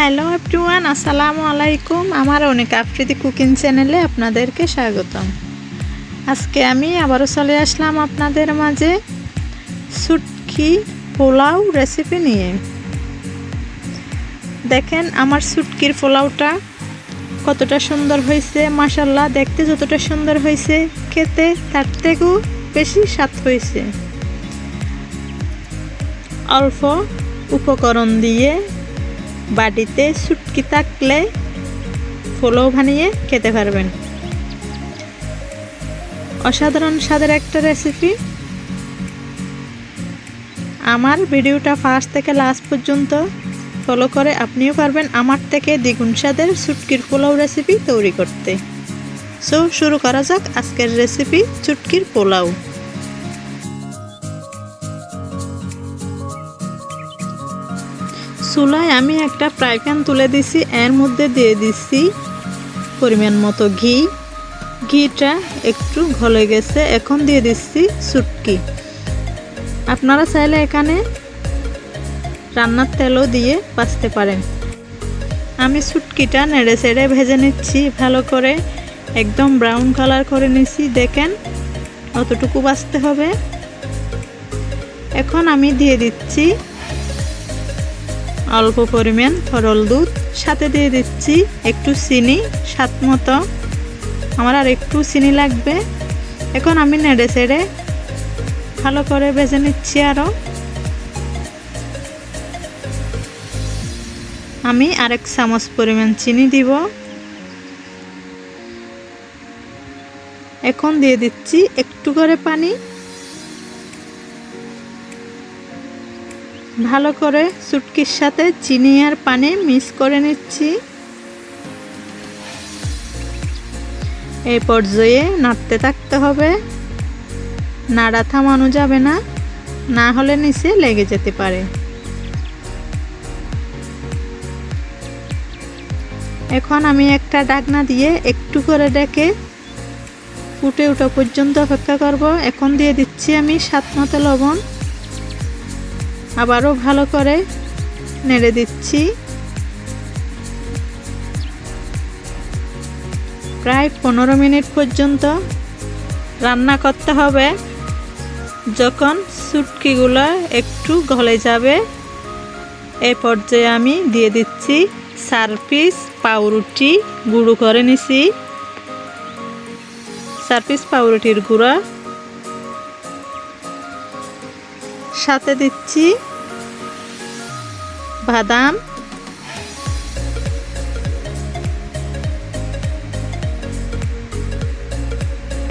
Hello everyone, আসসালামু আলাইকুম। আমার অনেক আফ্রিদি কুকিং চ্যানেলে আপনাদেরকে স্বাগতম। আজকে আমি আবারও চলে আসলাম আপনাদের মাঝে সুটকি পোলাও রেসিপি নিয়ে। দেখেন আমার সুটকির পোলাওটা কতটা সুন্দর হয়েছে মাসাল্লাহ দেখতে যতটা সুন্দর হয়েছে, খেতে তার থেকেও বেশি স্বাদ হয়েছে। অল্প উপকরণ দিয়ে বাড়িতে সুটকি থাকলে পোলাও বানিয়ে খেতে পারবেন। অসাধারণ স্বাদের একটা রেসিপি আমার ভিডিওটা ফার্স্ট থেকে লাস্ট পর্যন্ত ফলো করে আপনিও পারবেন আমার থেকে দ্বিগুণ স্বাদের চুটকির পোলাও রেসিপি তৈরি করতে। সো শুরু করা যাক আজকের রেসিপি চুটকির পোলাও। চুলায় আমি একটা ফ্রাই প্যান তুলে দিছি। এর মধ্যে দিয়ে দিচ্ছি পরিমাণ মতো ঘি। ঘিটা একটু ঘলে গেছে। এখন দিয়ে দিচ্ছি সুটকি। আপনারা চাইলে এখানে রান্নার তেলও দিয়ে বাঁচতে পারেন। আমি সুটকিটা নেড়ে চেড়ে ভেজে নিচ্ছি ভালো করে। একদম ব্রাউন কালার করে নিচ্ছি দেখেন অতটুকু বাঁচতে হবে। এখন আমি দিয়ে দিচ্ছি অল্প পরিমাণ তরল দুধ। সাথে দিয়ে দিচ্ছি একটু চিনি, স্বাদ মতো। আমার আর একটু চিনি লাগবে। এখন আমি নেড়ে চেড়ে ভালো করে ভেজে নিচ্ছি আরও আমি আরেক চামচ পরিমাণ চিনি দিব। এখন দিয়ে দিচ্ছি একটু করে পানি। ভালো করে চুটকির সাথে চিনি আর পানি মিক্স করে নিচ্ছি। এই পর্যায়ে নাড়তে থাকতে হবে। নাড়া থামানো যাবে না না হলে নিচে লেগে যেতে পারে। এখন আমি একটা ডাকনা দিয়ে একটু করে ডেকে ফুটে ওঠা পর্যন্ত অপেক্ষা করব। এখন দিয়ে দিচ্ছি আমি সাত মতো লবণ। আবারও ভালো করে নেড়ে দিচ্ছি। প্রায় পনেরো মিনিট পর্যন্ত রান্না করতে হবে। যখন সুটকিগুলো একটু গলে যাবে, এ পর্যায়ে আমি দিয়ে দিচ্ছি চার পিস পাউরুটি গুঁড়ো করে নিছি। চার পিস পাউরুটির গুঁড়া সাথে দিচ্ছি বাদাম।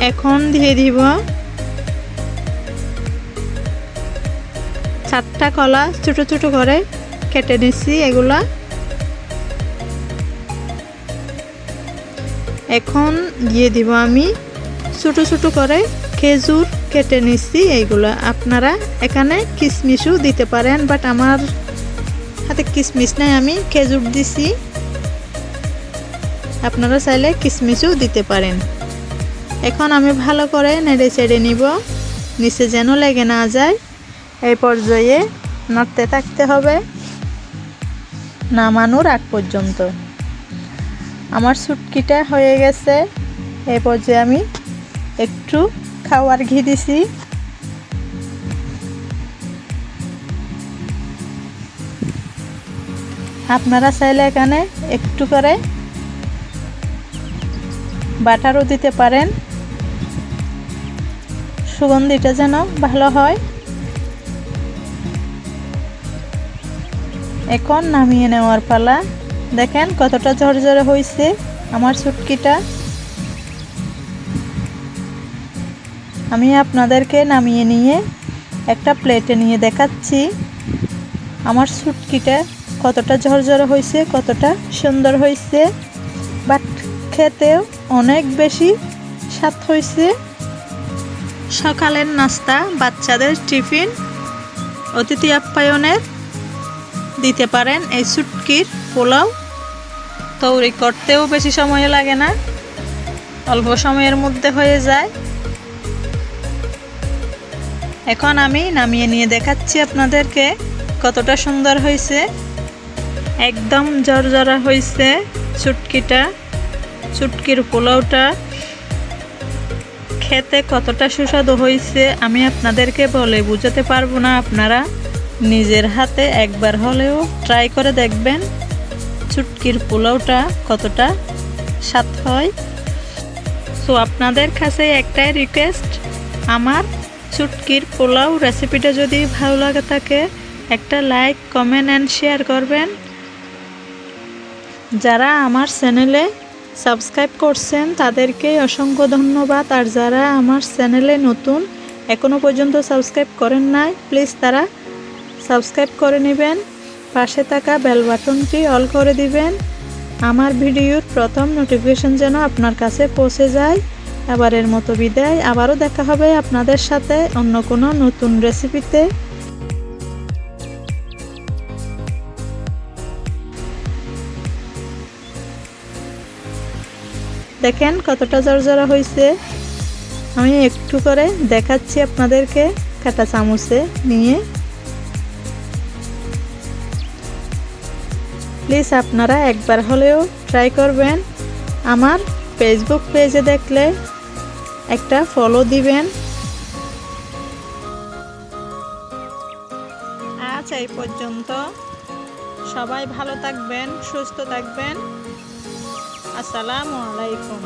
এখন দিয়ে দিব চারটা কলা, ছোট ছোট করে কেটে নিচ্ছি এগুলা। এখন দিয়ে দিব আমি ছোট ছোট করে খেজুর, কেটে নিচ্ছি এইগুলো আপনারা এখানে কিশমিশও দিতে পারেন বাট আমার হাতে কিশমিশ নাই, আমি খেজুর দিছি। আপনারা চাইলে কিশমিশও দিতে পারেন। এখন আমি ভালো করে নেড়ে চেড়ে নিব, নিচে যেন লেগে না যায়। এই পর্যায়ে নাড়তে থাকতে হবে, নামানোর আগ পর্যন্ত। আমার সুটকিটা হয়ে গেছে, এই পর্যায়ে আমি একটু খাওয়ার ঘি দিছি। আপনারা চাইলে এখানে একটু করে বাটারও দিতে পারেন। সুগন্ধিটা যেন ভালো হয়। এখন নামিয়ে নেওয়ার পালা। দেখেন কতটা ঝরঝরে হয়েছে আমার সুটকিটা আমি আপনাদেরকে নামিয়ে নিয়ে একটা প্লেটে নিয়ে দেখাচ্ছি। আমার সুটকিটা কতটা ঝরঝরে হয়েছে, কতটা সুন্দর হয়েছে, বাট খেতেও অনেক বেশি স্বাদ হয়েছে। সকালের নাস্তা বাচ্চাদের টিফিন, অতিথি আপ্যায়নের, দিতে পারেন এই সুটকির পোলাও। তৈরি করতেও বেশি সময় লাগে না, অল্প সময়ের মধ্যে হয়ে যায়। এখন আমি নামিয়ে নিয়ে দেখাচ্ছি আপনাদেরকে কতটা সুন্দর হয়েছে। একদম জরজরা হয়েছে চুটকিটা, চুটকির পোলাওটা। খেতে কতটা সুস্বাদু হয়েছে আমি আপনাদেরকে বলে বুঝাতে পারব না। আপনারা নিজের হাতে একবার হলেও ট্রাই করে দেখবেন চুটকির পোলাওটা কতটা স্বাদ হয়। সো আপনাদের কাছে একটাই রিকোয়েস্ট আমার চুটকির পোলাও রেসিপিটা যদি ভালো লাগে থাকে, একটা লাইক কমেন্ট অ্যান্ড শেয়ার করবেন। যারা আমার চ্যানেলে সাবস্ক্রাইব করছেন, তাদেরকে অসংখ্য ধন্যবাদ। আর যারা আমার চ্যানেলে নতুন এখনও পর্যন্ত সাবস্ক্রাইব করেন নাই প্লিজ তারা সাবস্ক্রাইব করে নেবেন। পাশে থাকা বেল বাটনটি অল করে দিবেন। আমার ভিডিওর প্রথম নোটিফিকেশন যেন আপনার কাছে পৌঁছে যায়। এবারের মতো বিদায়। আবারও দেখা হবে আপনাদের সাথে অন্য কোনো নতুন রেসিপিতে। দেখেন কতটা জর্জরা হয়েছে। আমি একটু করে দেখাচ্ছি আপনাদেরকে কাটা চামচে নিয়ে। প্লিজ আপনারা একবার হলেও ট্রাই করবেন। আমার ফেসবুক পেজে দেখলে একটা ফলো দিবেন। আজ এই পর্যন্ত। সবাই ভালো থাকবেন সুস্থ থাকবেন। আসসালামু আলাইকুম।